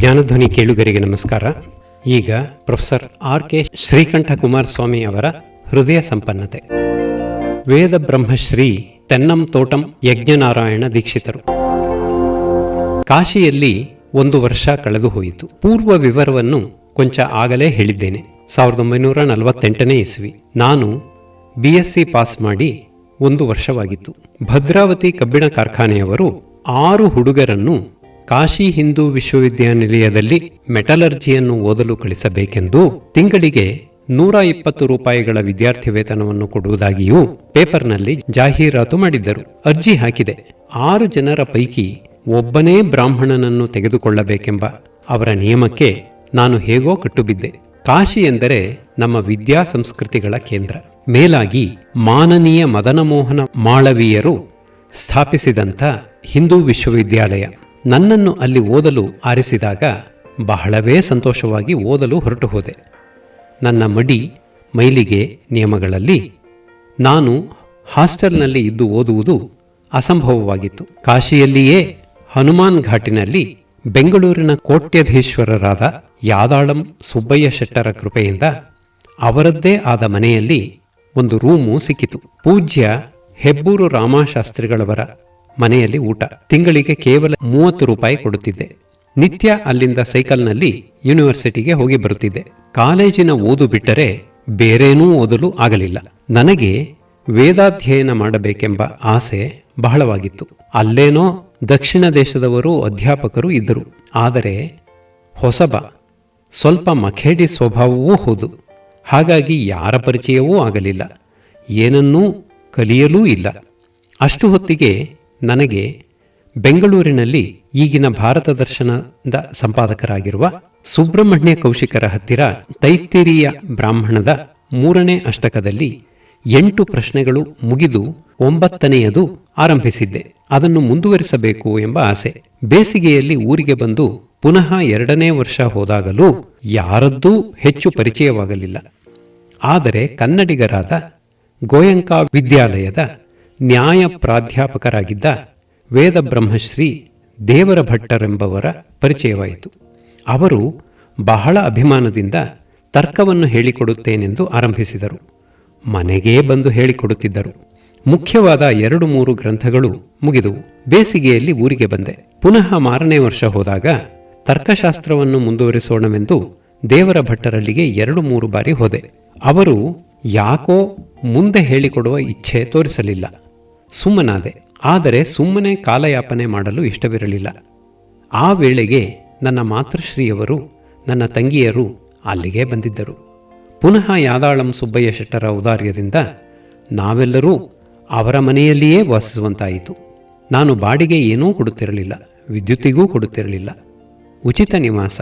ಜ್ಞಾನಧ್ವನಿ ಕೇಳುಗರಿಗೆ ನಮಸ್ಕಾರ. ಈಗ professor R K Shrikantha Kumaraswamy ಅವರ ಹೃದಯ ಸಂಪನ್ನತೆ. ವೇದ ಬ್ರಹ್ಮಶ್ರೀ ತೆನ್ನಂ ತೋಟಂ ಯಜ್ಞನಾರಾಯಣ ದೀಕ್ಷಿತರು. ಕಾಶಿಯಲ್ಲಿ ಒಂದು ವರ್ಷ ಕಳೆದು ಹೋಯಿತು. ಪೂರ್ವ ವಿವರವನ್ನು ಕೊಂಚ ಆಗಲೇ ಹೇಳಿದ್ದೇನೆ. ಸಾವಿರದ ಒಂಬೈನೂರ ನಲವತ್ತೆಂಟನೇ ಇಸ್ವಿ. ನಾನು ಬಿ ಸಿ ಪಾಸ್ ಮಾಡಿ ಒಂದು ವರ್ಷವಾಗಿತ್ತು. ಭದ್ರಾವತಿ ಕಬ್ಬಿಣ ಕಾರ್ಖಾನೆಯವರು ಆರು ಹುಡುಗರನ್ನು ಕಾಶಿ ಹಿಂದೂ ವಿಶ್ವವಿದ್ಯಾನಿಲಯದಲ್ಲಿ ಮೆಟಲರ್ಜಿಯನ್ನು ಓದಲು ಕಳಿಸಬೇಕೆಂದು ತಿಂಗಳಿಗೆ ನೂರ ಇಪ್ಪತ್ತು ರೂಪಾಯಿಗಳ ವಿದ್ಯಾರ್ಥಿ ವೇತನವನ್ನು ಕೊಡುವುದಾಗಿಯೂ ಪೇಪರ್ನಲ್ಲಿ ಜಾಹೀರಾತು ಮಾಡಿದ್ದರು. ಅರ್ಜಿ ಹಾಕಿದೆ. ಆರು ಜನರ ಪೈಕಿ ಒಬ್ಬನೇ ಬ್ರಾಹ್ಮಣನನ್ನು ತೆಗೆದುಕೊಳ್ಳಬೇಕೆಂಬ ಅವರ ನಿಯಮಕ್ಕೆ ನಾನು ಹೇಗೋ ಕಟ್ಟುಬಿದ್ದೆ. ಕಾಶಿ ಎಂದರೆ ನಮ್ಮ ವಿದ್ಯಾ ಸಂಸ್ಕೃತಿಗಳ ಕೇಂದ್ರ. ಮೇಲಾಗಿ ಮಾನನೀಯ ಮದನಮೋಹನ ಮಾಳವೀಯರು ಸ್ಥಾಪಿಸಿದಂಥ ಹಿಂದೂ ವಿಶ್ವವಿದ್ಯಾಲಯ. ನನ್ನನ್ನು ಅಲ್ಲಿ ಓದಲು ಆರಿಸಿದಾಗ ಬಹಳವೇ ಸಂತೋಷವಾಗಿ ಓದಲು ಹೊರಟು ಹೋದೆ. ನನ್ನ ಮಡಿ, ಮೈಲಿಗೆ ನಿಯಮಗಳಲ್ಲಿ ನಾನು ಹಾಸ್ಟೆಲ್ನಲ್ಲಿ ಇದ್ದು ಓದುವುದು ಅಸಂಭವವಾಗಿತ್ತು. ಕಾಶಿಯಲ್ಲಿಯೇ ಹನುಮಾನ್ ಘಾಟಿನಲ್ಲಿ ಬೆಂಗಳೂರಿನ ಕೋಟ್ಯಧೀಶ್ವರರಾದ ಯಾದಾಳಂ ಸುಬ್ಬಯ್ಯ ಶೆಟ್ಟರ ಕೃಪೆಯಿಂದ ಅವರದ್ದೇ ಆದ ಮನೆಯಲ್ಲಿ ಒಂದು ರೂಮು ಸಿಕ್ಕಿತು. ಪೂಜ್ಯ ಹೆಬ್ಬೂರು ರಾಮಶಾಸ್ತ್ರಿಗಳವರ ಮನೆಯಲ್ಲಿ ಊಟ. ತಿಂಗಳಿಗೆ ಕೇವಲ ಮೂವತ್ತು ರೂಪಾಯಿ ಕೊಡುತ್ತಿದ್ದೆ. ನಿತ್ಯ ಅಲ್ಲಿಂದ ಸೈಕಲ್ನಲ್ಲಿ ಯೂನಿವರ್ಸಿಟಿಗೆ ಹೋಗಿ ಬರುತ್ತಿದ್ದೆ. ಕಾಲೇಜಿನ ಓದು ಬಿಟ್ಟರೆ ಬೇರೇನೂ ಓದಲು ಆಗಲಿಲ್ಲ. ನನಗೆ ವೇದಾಧ್ಯಯನ ಮಾಡಬೇಕೆಂಬ ಆಸೆ ಬಹಳವಾಗಿತ್ತು. ಅಲ್ಲೇನೋ ದಕ್ಷಿಣ ದೇಶದವರು ಅಧ್ಯಾಪಕರು ಇದ್ದರು. ಆದರೆ ಹೊಸಬ, ಸ್ವಲ್ಪ ಮಖೇಡಿ ಸ್ವಭಾವವೂ ಹೌದು. ಹಾಗಾಗಿ ಯಾರ ಪರಿಚಯವೂ ಆಗಲಿಲ್ಲ. ಏನನ್ನೂ ಕಲಿಯಲೂ ಇಲ್ಲ. ಅಷ್ಟು ಹೊತ್ತಿಗೆ ನನಗೆ ಬೆಂಗಳೂರಿನಲ್ಲಿ ಈಗಿನ ಭಾರತ ದರ್ಶನದ ಸಂಪಾದಕರಾಗಿರುವ ಸುಬ್ರಹ್ಮಣ್ಯ ಕೌಶಿಕರ ಹತ್ತಿರ ತೈತ್ತಿರಿಯ ಬ್ರಾಹ್ಮಣದ ಮೂರನೇ ಅಷ್ಟಕದಲ್ಲಿ ಎಂಟು ಪ್ರಶ್ನೆಗಳು ಮುಗಿದು ಒಂಬತ್ತನೆಯದು ಆರಂಭಿಸಿದ್ದೆ. ಅದನ್ನು ಮುಂದುವರಿಸಬೇಕು ಎಂಬ ಆಸೆ. ಬೇಸಿಗೆಯಲ್ಲಿ ಊರಿಗೆ ಬಂದು ಪುನಃ ಎರಡನೇ ವರ್ಷ ಹೋದಾಗಲೂ ಯಾರದ್ದೂ ಹೆಚ್ಚು ಪರಿಚಯವಾಗಲಿಲ್ಲ. ಆದರೆ ಕನ್ನಡಿಗರಾದ ಗೋಯಂಕಾ ವಿದ್ಯಾಲಯದ ನ್ಯಾಯ ಪ್ರಾಧ್ಯಾಪಕರಾಗಿದ್ದ ವೇದ ಬ್ರಹ್ಮಶ್ರೀ ದೇವರ ಭಟ್ಟರೆಂಬವರ ಪರಿಚಯವಾಯಿತು. ಅವರು ಬಹಳ ಅಭಿಮಾನದಿಂದ ತರ್ಕವನ್ನು ಹೇಳಿಕೊಡುತ್ತೇನೆಂದು ಆರಂಭಿಸಿದರು. ಮನೆಗೇ ಬಂದು ಹೇಳಿಕೊಡುತ್ತಿದ್ದರು. ಮುಖ್ಯವಾದ ಎರಡು ಮೂರು ಗ್ರಂಥಗಳು ಮುಗಿದುವು ಬೇಸಿಗೆಯಲ್ಲಿ ಊರಿಗೆ ಬಂದೆ. ಪುನಃ ಮಾರನೇ ವರ್ಷ ಹೋದಾಗ ತರ್ಕಶಾಸ್ತ್ರವನ್ನು ಮುಂದುವರಿಸೋಣವೆಂದು ದೇವರ ಭಟ್ಟರಲ್ಲಿಗೆ ಎರಡು ಮೂರು ಬಾರಿ ಹೋದೆ. ಅವರು ಯಾಕೋ ಮುಂದೆ ಹೇಳಿಕೊಡುವ ಇಚ್ಛೆ ತೋರಿಸಲಿಲ್ಲ. ಸುಮ್ಮನಾದೆ. ಆದರೆ ಸುಮ್ಮನೆ ಕಾಲಯಾಪನೆ ಮಾಡಲು ಇಷ್ಟವಿರಲಿಲ್ಲ. ಆ ವೇಳೆಗೆ ನನ್ನ ಮಾತೃಶ್ರೀಯವರು ನನ್ನ ತಂಗಿಯರು ಅಲ್ಲಿಗೆ ಬಂದಿದ್ದರು. ಪುನಃ ಯಾದಾಳಂ ಸುಬ್ಬಯ್ಯ ಶೆಟ್ಟರ ಔದಾರ್ಯದಿಂದ ನಾವೆಲ್ಲರೂ ಅವರ ಮನೆಯಲ್ಲಿಯೇ ವಾಸಿಸುವಂತಾಯಿತು. ನಾನು ಬಾಡಿಗೆ ಏನೂ ಕೊಡುತ್ತಿರಲಿಲ್ಲ, ವಿದ್ಯುತ್ತಿಗೂ ಕೊಡುತ್ತಿರಲಿಲ್ಲ. ಉಚಿತ ನಿವಾಸ.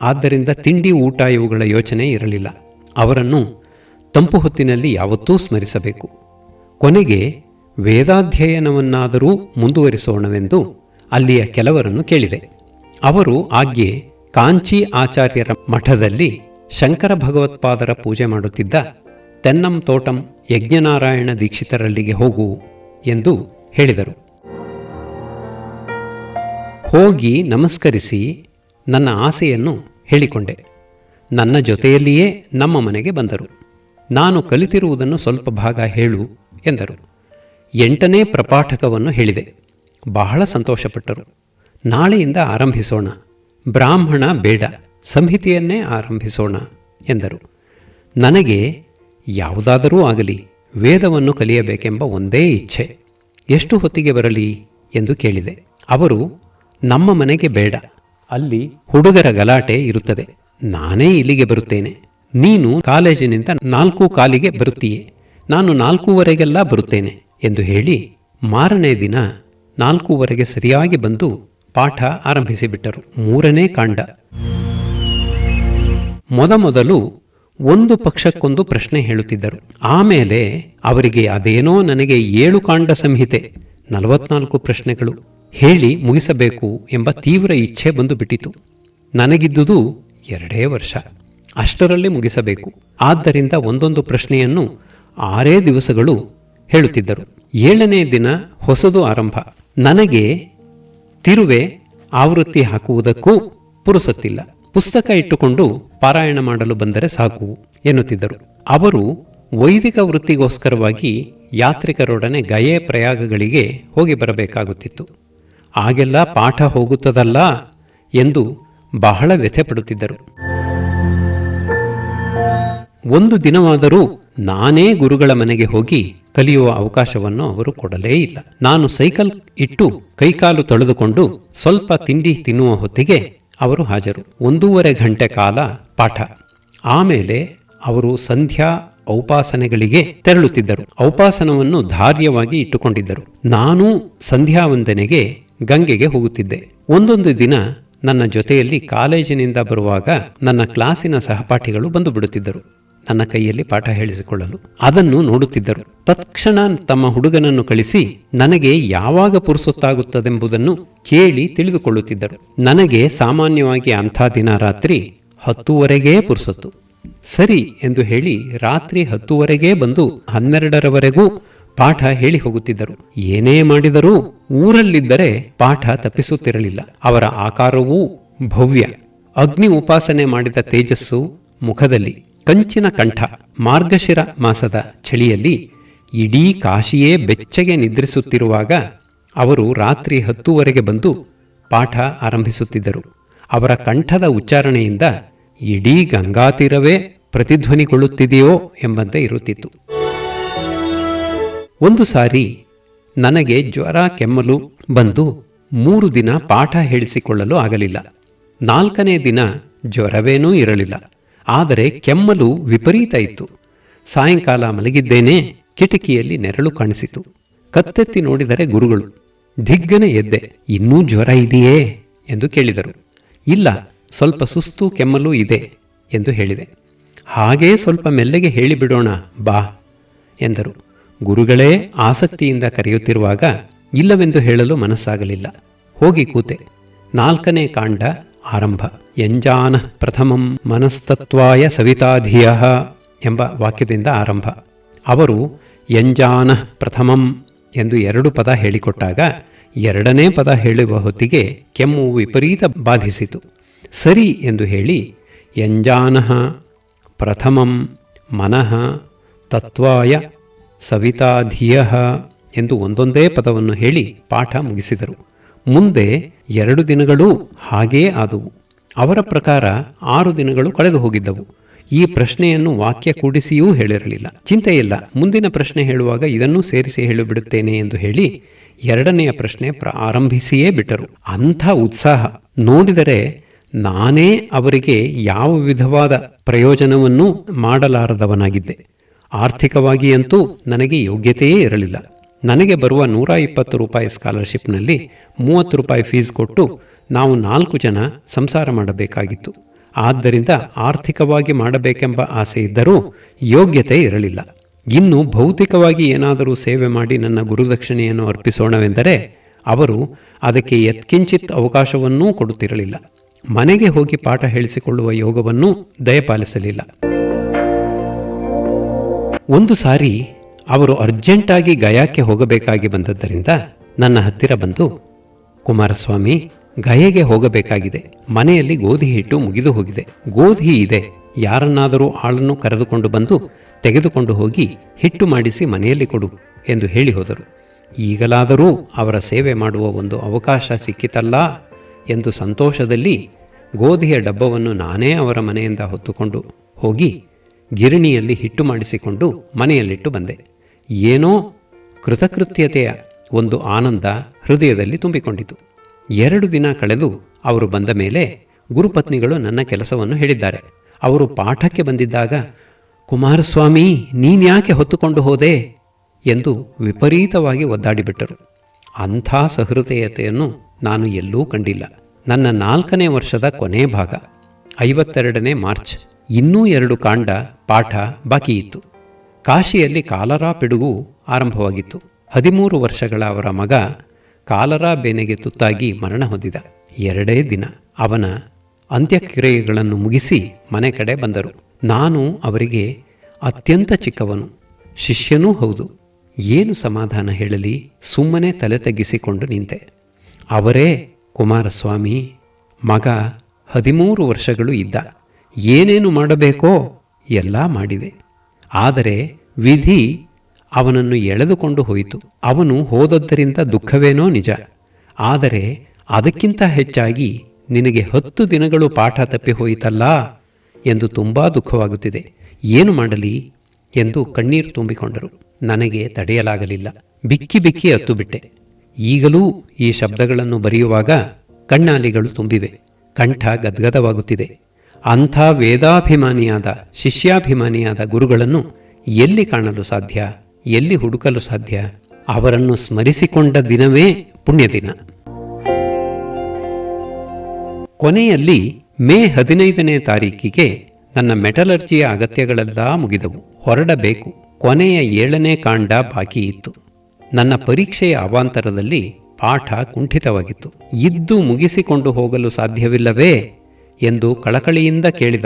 ಆದ್ದರಿಂದ ತಿಂಡಿ, ಊಟ ಇವುಗಳ ಯೋಚನೆ ಇರಲಿಲ್ಲ. ಅವರನ್ನು ತಂಪು ಹೊತ್ತಿನಲ್ಲಿ ಯಾವತ್ತೂ ಸ್ಮರಿಸಬೇಕು. ಕೊನೆಗೆ ವೇದಾಧ್ಯಯನವನ್ನಾದರೂ ಮುಂದುವರಿಸೋಣವೆಂದು ಅಲ್ಲಿಯ ಕೆಲವರನ್ನು ಕೇಳಿದೆ. ಅವರು ಆಗ್ಗೆ ಕಾಂಚಿ ಆಚಾರ್ಯರ ಮಠದಲ್ಲಿ ಶಂಕರ ಭಗವತ್ಪಾದರ ಪೂಜೆ ಮಾಡುತ್ತಿದ್ದ ತೆನ್ನಂ ತೋಟಂ ಯಜ್ಞನಾರಾಯಣ ದೀಕ್ಷಿತರಲ್ಲಿಗೆ ಹೋಗು ಎಂದು ಹೇಳಿದರು. ಹೋಗಿ ನಮಸ್ಕರಿಸಿ ನನ್ನ ಆಸೆಯನ್ನು ಹೇಳಿಕೊಂಡೆ. ನನ್ನ ಜೊತೆಯಲ್ಲಿಯೇ ನಮ್ಮ ಮನೆಗೆ ಬಂದರು. ನಾನು ಕಲಿತಿರುವುದನ್ನು ಸ್ವಲ್ಪ ಭಾಗ ಹೇಳು ಎಂದರು. ಎಂಟನೇ ಪ್ರಪಾಠಕವನ್ನು ಹೇಳಿದೆ. ಬಹಳ ಸಂತೋಷಪಟ್ಟರು. ನಾಳೆಯಿಂದ ಆರಂಭಿಸೋಣ. ಬ್ರಾಹ್ಮಣ ಬೇಡ, ಸಂಹಿತೆಯನ್ನೇ ಆರಂಭಿಸೋಣ, ಎಂದರು. ನನಗೆ ಯಾವುದಾದರೂ ಆಗಲಿ, ವೇದವನ್ನು ಕಲಿಯಬೇಕೆಂಬ ಒಂದೇ ಇಚ್ಛೆ. ಎಷ್ಟು ಹೊತ್ತಿಗೆ ಬರಲಿ? ಎಂದು ಕೇಳಿದೆ. ಅವರು, ನಮ್ಮ ಮನೆಗೆ ಬೇಡ. ಅಲ್ಲಿ ಹುಡುಗರ ಗಲಾಟೆ ಇರುತ್ತದೆ. ನಾನೇ ಇಲ್ಲಿಗೆ ಬರುತ್ತೇನೆ. ನೀನು ಕಾಲೇಜಿನಿಂದ ನಾಲ್ಕು ಕಾಲಿಗೆ ಬರುತ್ತೀಯೇ. ನಾನು ನಾಲ್ಕೂವರೆಗೆಲ್ಲ ಬರುತ್ತೇನೆ. ಎಂದು ಹೇಳಿ ಮಾರನೇ ದಿನ ನಾಲ್ಕೂವರೆಗೆ ಸರಿಯಾಗಿ ಬಂದು ಪಾಠ ಆರಂಭಿಸಿಬಿಟ್ಟರು. ಮೂರನೇ ಕಾಂಡ. ಮೊದಮೊದಲು ಒಂದು ಪಕ್ಷಕ್ಕೊಂದು ಪ್ರಶ್ನೆ ಹೇಳುತ್ತಿದ್ದರು. ಆಮೇಲೆ ಅವರಿಗೆ ಅದೇನೋ ನನಗೆ ಏಳು ಕಾಂಡ ಸಂಹಿತೆ, ನಲವತ್ನಾಲ್ಕು ಪ್ರಶ್ನೆಗಳು ಹೇಳಿ ಮುಗಿಸಬೇಕು ಎಂಬ ತೀವ್ರ ಇಚ್ಛೆ ಬಂದು ಬಿಟ್ಟಿತು ನನಗಿದ್ದುದು ಎರಡೇ ವರ್ಷ. ಅಷ್ಟರಲ್ಲಿ ಮುಗಿಸಬೇಕು. ಆದ್ದರಿಂದ ಒಂದೊಂದು ಪ್ರಶ್ನೆಯನ್ನು ಆರೇ ದಿವಸಗಳು ಹೇಳುತ್ತಿದ್ದರು. ಏಳನೇ ದಿನ ಹೊಸದು ಆರಂಭ. ನನಗೆ ತಿರುವೆ ಆವೃತ್ತಿ ಹಾಕುವುದಕ್ಕೂ ಪುರುಸೊತ್ತಿಲ್ಲ. ಪುಸ್ತಕ ಇಟ್ಟುಕೊಂಡು ಪಾರಾಯಣ ಮಾಡಲು ಬಂದರೆ ಸಾಕು ಎನ್ನುತ್ತಿದ್ದರು. ಅವರು ವೈದಿಕ ವೃತ್ತಿಗೋಸ್ಕರವಾಗಿ ಯಾತ್ರಿಕರೊಡನೆ ಗಯೆ ಪ್ರಯಾಗಗಳಿಗೆ ಹೋಗಿ ಬರಬೇಕಾಗುತ್ತಿತ್ತು. ಆಗೆಲ್ಲ ಪಾಠ ಹೋಗುತ್ತದಲ್ಲ? ಎಂದು ಬಹಳ ವ್ಯಥೆ ಪಡುತ್ತಿದ್ದರು ಒಂದು ದಿನವಾದರೂ ನಾನೇ ಗುರುಗಳ ಮನೆಗೆ ಹೋಗಿ ಕಲಿಯುವ ಅವಕಾಶವನ್ನು ಅವರು ಕೊಡಲೇ ಇಲ್ಲ. ನಾನು ಸೈಕಲ್ ಇಟ್ಟು ಕೈಕಾಲು ತೊಳೆದುಕೊಂಡು ಸ್ವಲ್ಪ ತಿಂಡಿ ತಿನ್ನುವ ಹೊತ್ತಿಗೆ ಅವರು ಹಾಜರು. ಒಂದೂವರೆ ಗಂಟೆ ಕಾಲ ಪಾಠ. ಆಮೇಲೆ ಅವರು ಸಂಧ್ಯಾ ಔಪಾಸನೆಗಳಿಗೆ ತೆರಳುತ್ತಿದ್ದರು. ಔಪಾಸನವನ್ನು ಧಾರ್ಯವಾಗಿ ಇಟ್ಟುಕೊಂಡಿದ್ದರು. ನಾನು ಸಂಧ್ಯಾ ವಂದನೆಗೆ ಗಂಗೆಗೆ ಹೋಗುತ್ತಿದ್ದೆ. ಒಂದೊಂದು ದಿನ ನನ್ನ ಜೊತೆಯಲ್ಲಿ ಕಾಲೇಜಿನಿಂದ ಬರುವಾಗ ನನ್ನ ಕ್ಲಾಸಿನ ಸಹಪಾಠಿಗಳು ಬಂದು ಬಿಡುತ್ತಿದ್ದರು. ನನ್ನ ಕೈಯಲ್ಲಿ ಪಾಠ ಹೇಳಿಸಿಕೊಳ್ಳಲು. ಅದನ್ನು ನೋಡುತ್ತಿದ್ದರು. ತತ್ಕ್ಷಣ ತಮ್ಮ ಹುಡುಗನನ್ನು ಕಳಿಸಿ, ನನಗೆ ಯಾವಾಗ ಪುರುಸೊತ್ತಾಗುತ್ತದೆಂಬುದನ್ನು ಕೇಳಿ ತಿಳಿದುಕೊಳ್ಳುತ್ತಿದ್ದರು. ನನಗೆ ಸಾಮಾನ್ಯವಾಗಿ ಅಂಥ ದಿನ ರಾತ್ರಿ ಹತ್ತುವರೆಗೇ ಪುರುಸೊತ್ತು. ಸರಿ ಎಂದು ಹೇಳಿ ರಾತ್ರಿ ಹತ್ತುವರೆಗೇ ಬಂದು ಹನ್ನೆರಡರವರೆಗೂ ಪಾಠ ಹೇಳಿ ಹೋಗುತ್ತಿದ್ದರು. ಏನೇ ಮಾಡಿದರೂ ಊರಲ್ಲಿದ್ದರೆ ಪಾಠ ತಪ್ಪಿಸುತ್ತಿರಲಿಲ್ಲ. ಅವರ ಆಕಾರವೂ ಭವ್ಯ. ಅಗ್ನಿ ಉಪಾಸನೆ ಮಾಡಿದ ತೇಜಸ್ಸು ಮುಖದಲ್ಲಿ. ಕಂಚಿನ ಕಂಠ, ಮಾರ್ಗಶಿರ ಮಾಸದ ಚಳಿಯಲ್ಲಿ ಇಡೀ ಕಾಶಿಯೇ ಬೆಚ್ಚಗೆ ನಿದ್ರಿಸುತ್ತಿರುವಾಗ ಅವರು ರಾತ್ರಿ ಹತ್ತುವರೆಗೆ ಬಂದು ಪಾಠ ಆರಂಭಿಸುತ್ತಿದ್ದರು. ಅವರ ಕಂಠದ ಉಚ್ಚಾರಣೆಯಿಂದ ಇಡೀ ಗಂಗಾತೀರವೇ ಪ್ರತಿಧ್ವನಿಗೊಳ್ಳುತ್ತಿದೆಯೋ ಎಂಬಂತೆ ಇರುತ್ತಿತ್ತು. ಒಂದು ಸಾರಿ ನನಗೆ ಜ್ವರ, ಕೆಮ್ಮಲು ಬಂದು ಮೂರು ದಿನ ಪಾಠ ಹೇಳಿಸಿಕೊಳ್ಳಲು ಆಗಲಿಲ್ಲ. ನಾಲ್ಕನೇ ದಿನ ಜ್ವರವೇನೂ ಇರಲಿಲ್ಲ. ಆದರೆ ಕೆಮ್ಮಲು ವಿಪರೀತ ಇತ್ತು. ಸಾಯಂಕಾಲ ಮಲಗಿದ್ದೇನೆ, ಕಿಟಕಿಯಲ್ಲಿ ನೆರಳು ಕಾಣಿಸಿತು. ಕತ್ತೆತ್ತಿ ನೋಡಿದರೆ ಗುರುಗಳು ದಿಗ್ಗನೆ ಎದ್ದೆ, ಇನ್ನೂ ಜ್ವರ ಇದೆಯೇ? ಎಂದು ಕೇಳಿದರು. ಇಲ್ಲ, ಸ್ವಲ್ಪ ಸುಸ್ತು ಕೆಮ್ಮಲು ಇದೆ, ಎಂದು ಹೇಳಿದೆ. ಹಾಗೇ ಸ್ವಲ್ಪ ಮೆಲ್ಲಗೆ ಹೇಳಿಬಿಡೋಣ, ಬಾ, ಎಂದರು. ಗುರುಗಳೇ ಆಸಕ್ತಿಯಿಂದ ಕರೆಯುತ್ತಿರುವಾಗ ಇಲ್ಲವೆಂದು ಹೇಳಲು ಮನಸ್ಸಾಗಲಿಲ್ಲ. ಹೋಗಿ ಕೂತೆ. ನಾಲ್ಕನೇ ಕಾಂಡ ಆರಂಭ. ಯಂಜಾನ ಪ್ರಥಮಂ ಮನಸ್ತತ್ವಾಯ ಸವಿತಾಧಿಯ ಎಂಬ ವಾಕ್ಯದಿಂದ ಆರಂಭ. ಅವರು ಯಂಜಾನ ಪ್ರಥಮಂ ಎಂದು ಎರಡು ಪದ ಹೇಳಿಕೊಟ್ಟಾಗ ಎರಡನೇ ಪದ ಹೇಳುವ ಹೊತ್ತಿಗೆ ಕೆಮ್ಮು ವಿಪರೀತ ಬಾಧಿಸಿತು. ಸರಿ ಎಂದು ಹೇಳಿ ಯಂಜಾನಃ ಪ್ರಥಮಂ ಮನಃ ತತ್ವಾಯ ಸವಿತಾಧಿಯ ಎಂದು ಒಂದೊಂದೇ ಪದವನ್ನು ಹೇಳಿ ಪಾಠ ಮುಗಿಸಿದರು. ಮುಂದೆ ಎರಡು ದಿನಗಳೂ ಹಾಗೇ ಆದವು. ಅವರ ಪ್ರಕಾರ ಆರು ದಿನಗಳು ಕಳೆದು ಹೋಗಿದ್ದವು. ಈ ಪ್ರಶ್ನೆಯನ್ನು ವಾಕ್ಯ ಕೂಡಿಸಿಯೂ ಹೇಳಿರಲಿಲ್ಲ. ಚಿಂತೆಯಿಲ್ಲ. ಮುಂದಿನ ಪ್ರಶ್ನೆ ಹೇಳುವಾಗ ಇದನ್ನೂ ಸೇರಿಸಿ ಹೇಳಿಬಿಡುತ್ತೇನೆ ಎಂದು ಹೇಳಿ ಎರಡನೆಯ ಪ್ರಶ್ನೆ ಪ್ರಾರಂಭಿಸಿಯೇ ಬಿಟ್ಟರು. ಅಂಥ ಉತ್ಸಾಹ. ನೋಡಿದರೆ ನಾನೇ ಅವರಿಗೆ ಯಾವ ವಿಧವಾದ ಪ್ರಯೋಜನವನ್ನೂ ಮಾಡಲಾರದವನಾಗಿದ್ದೆ. ಆರ್ಥಿಕವಾಗಿಯಂತೂ ನನಗೆ ಯೋಗ್ಯತೆಯೇ ಇರಲಿಲ್ಲ. ನನಗೆ ಬರುವ ನೂರ ಇಪ್ಪತ್ತು ರೂಪಾಯಿ ಸ್ಕಾಲರ್ಶಿಪ್ನಲ್ಲಿ ಮೂವತ್ತು ರೂಪಾಯಿ ಫೀಸ್ ಕೊಟ್ಟು ನಾವು ನಾಲ್ಕು ಜನ ಸಂಸಾರ ಮಾಡಬೇಕಾಗಿತ್ತು. ಆದ್ದರಿಂದ ಆರ್ಥಿಕವಾಗಿ ಮಾಡಬೇಕೆಂಬ ಆಸೆ ಇದ್ದರೂ ಯೋಗ್ಯತೆ ಇರಲಿಲ್ಲ. ಇನ್ನು ಭೌತಿಕವಾಗಿ ಏನಾದರೂ ಸೇವೆ ಮಾಡಿ ನನ್ನ ಗುರುದಕ್ಷಿಣೆಯನ್ನು ಅರ್ಪಿಸೋಣವೆಂದರೆ ಅವರು ಅದಕ್ಕೆ ಯತ್ಕಿಂಚಿತ್ ಅವಕಾಶವನ್ನೂ ಕೊಡುತ್ತಿರಲಿಲ್ಲ. ಮನೆಗೆ ಹೋಗಿ ಪಾಠ ಹೇಳಿಸಿಕೊಳ್ಳುವ ಯೋಗವನ್ನೂ ದಯಪಾಲಿಸಲಿಲ್ಲ. ಒಂದು ಸಾರಿ ಅವರು ಅರ್ಜೆಂಟಾಗಿ ಗಯಾಕ್ಕೆ ಹೋಗಬೇಕಾಗಿ ಬಂದದ್ದರಿಂದ ನನ್ನ ಹತ್ತಿರ ಬಂದು, ಕುಮಾರಸ್ವಾಮಿ ಗಯೆಗೆ ಹೋಗಬೇಕಾಗಿದೆ. ಮನೆಯಲ್ಲಿ ಗೋಧಿ ಹಿಟ್ಟು ಮುಗಿದು ಹೋಗಿದೆ. ಗೋಧಿ ಇದೆ. ಯಾರನ್ನಾದರೂ ಆಳನ್ನು ಕರೆದುಕೊಂಡು ಬಂದು ತೆಗೆದುಕೊಂಡು ಹೋಗಿ ಹಿಟ್ಟು ಮಾಡಿಸಿ ಮನೆಯಲ್ಲಿ ಕೊಡು ಎಂದು ಹೇಳಿ ಹೋದರು. ಈಗಲಾದರೂ ಅವರ ಸೇವೆ ಮಾಡುವ ಒಂದು ಅವಕಾಶ ಸಿಕ್ಕಿತಲ್ಲ ಎಂದು ಸಂತೋಷದಲ್ಲಿ ಗೋಧಿಯ ಡಬ್ಬವನ್ನು ನಾನೇ ಅವರ ಮನೆಯಿಂದ ಹೊತ್ತುಕೊಂಡು ಹೋಗಿ ಗಿರಣಿಯಲ್ಲಿ ಹಿಟ್ಟು ಮಾಡಿಸಿಕೊಂಡು ಮನೆಯಲ್ಲಿಟ್ಟು ಬಂದೆ. ಏನೋ ಕೃತಕೃತ್ಯತೆಯ ಒಂದು ಆನಂದ ಹೃದಯದಲ್ಲಿ ತುಂಬಿಕೊಂಡಿತು. ಎರಡು ದಿನ ಕಳೆದು ಅವರು ಬಂದ ಮೇಲೆ ಗುರುಪತ್ನಿಗಳು ನನ್ನ ಕೆಲಸವನ್ನು ಹೇಳಿದ್ದಾರೆ. ಅವರು ಪಾಠಕ್ಕೆ ಬಂದಿದ್ದಾಗ, ಕುಮಾರಸ್ವಾಮಿ ನೀನ್ಯಾಕೆ ಹೊತ್ತುಕೊಂಡು ಹೋದೆ? ಎಂದು ವಿಪರೀತವಾಗಿ ಒದ್ದಾಡಿಬಿಟ್ಟರು. ಅಂಥ ಸಹೃದಯತೆಯನ್ನು ನಾನು ಎಲ್ಲೂ ಕಂಡಿಲ್ಲ. ನನ್ನ ನಾಲ್ಕನೇ ವರ್ಷದ ಕೊನೆ ಭಾಗ, ಐವತ್ತೆರಡನೇ ಮಾರ್ಚ್, ಇನ್ನೂ ಎರಡು ಕಾಂಡ ಪಾಠ ಬಾಕಿ ಇತ್ತು. ಕಾಶಿಯಲ್ಲಿ ಕಾಲರಾ ಪಿಡುಗು ಆರಂಭವಾಗಿತ್ತು. ಹದಿಮೂರು ವರ್ಷಗಳ ಅವರ ಮಗ ಕಾಲರಾ ಬೇನೆಗೆ ತುತ್ತಾಗಿ ಮರಣ ಹೊಂದಿದ. ಎರಡೇ ದಿನ ಅವನ ಅಂತ್ಯಕ್ರಿಯೆಗಳನ್ನು ಮುಗಿಸಿ ಮನೆ ಕಡೆ ಬಂದರು. ನಾನು ಅವರಿಗೆ, ಅತ್ಯಂತ ಚಿಕ್ಕವನು, ಶಿಷ್ಯನೂ ಹೌದು, ಏನು ಸಮಾಧಾನ ಹೇಳಲಿ? ಸುಮ್ಮನೆ ತಲೆ ತಗ್ಗಿಸಿಕೊಂಡು ನಿಂತೆ. ಅವರೇ, ಕುಮಾರಸ್ವಾಮಿ, ಮಗ ಹದಿಮೂರು ವರ್ಷಗಳು ಇದ್ದ. ಏನೇನು ಮಾಡಬೇಕೋ ಎಲ್ಲ ಮಾಡಿದೆ. ಆದರೆ ವಿಧಿ ಅವನನ್ನು ಎಳೆದುಕೊಂಡು ಹೋಯಿತು. ಅವನು ಹೋದದ್ದರಿಂದ ದುಃಖವೇನೋ ನಿಜ. ಆದರೆ ಅದಕ್ಕಿಂತ ಹೆಚ್ಚಾಗಿ ನಿನಗೆ ಹತ್ತು ದಿನಗಳು ಪಾಠ ತಪ್ಪಿ ಹೋಯಿತಲ್ಲ ಎಂದು ತುಂಬಾ ದುಃಖವಾಗುತ್ತಿದೆ. ಏನು ಮಾಡಲಿ ಎಂದು ಕಣ್ಣೀರು ತುಂಬಿಕೊಂಡರು. ನನಗೆ ತಡೆಯಲಾಗಲಿಲ್ಲ. ಬಿಕ್ಕಿ ಬಿಕ್ಕಿ ಹತ್ತು ಬಿಟ್ಟೆ ಈಗಲೂ ಈ ಶಬ್ದಗಳನ್ನು ಬರೆಯುವಾಗ ಕಣ್ಣಾಲಿಗಳು ತುಂಬಿವೆ. ಕಂಠ ಗದ್ಗದವಾಗುತ್ತಿದೆ. ಅಂಥ ವೇದಾಭಿಮಾನಿಯಾದ, ಶಿಷ್ಯಾಭಿಮಾನಿಯಾದ ಗುರುಗಳನ್ನು ಎಲ್ಲಿ ಕಾಣಲು ಸಾಧ್ಯ? ಎಲ್ಲಿ ಹುಡುಕಲು ಸಾಧ್ಯ? ಅವರನ್ನು ಸ್ಮರಿಸಿಕೊಂಡ ದಿನವೇ ಪುಣ್ಯದಿನ. ಕೊನೆಯಲ್ಲಿ ಮೇ ಹದಿನೈದನೇ ತಾರೀಕಿಗೆ ನನ್ನ ಮೆಟಲರ್ಜಿಯ ಅಗತ್ಯಗಳೆಲ್ಲ ಮುಗಿದವು. ಹೊರಡಬೇಕು. ಕೊನೆಯ ಏಳನೇ ಕಾಂಡ ಬಾಕಿ ಇತ್ತು. ನನ್ನ ಪರೀಕ್ಷೆಯ ಅವಾಂತರದಲ್ಲಿ ಪಾಠ ಕುಂಠಿತವಾಗಿತ್ತು. ಇದ್ದು ಮುಗಿಸಿಕೊಂಡು ಹೋಗಲು ಸಾಧ್ಯವಿಲ್ಲವೇ ಎಂದು ಕಳಕಳಿಯಿಂದ ಕೇಳಿದ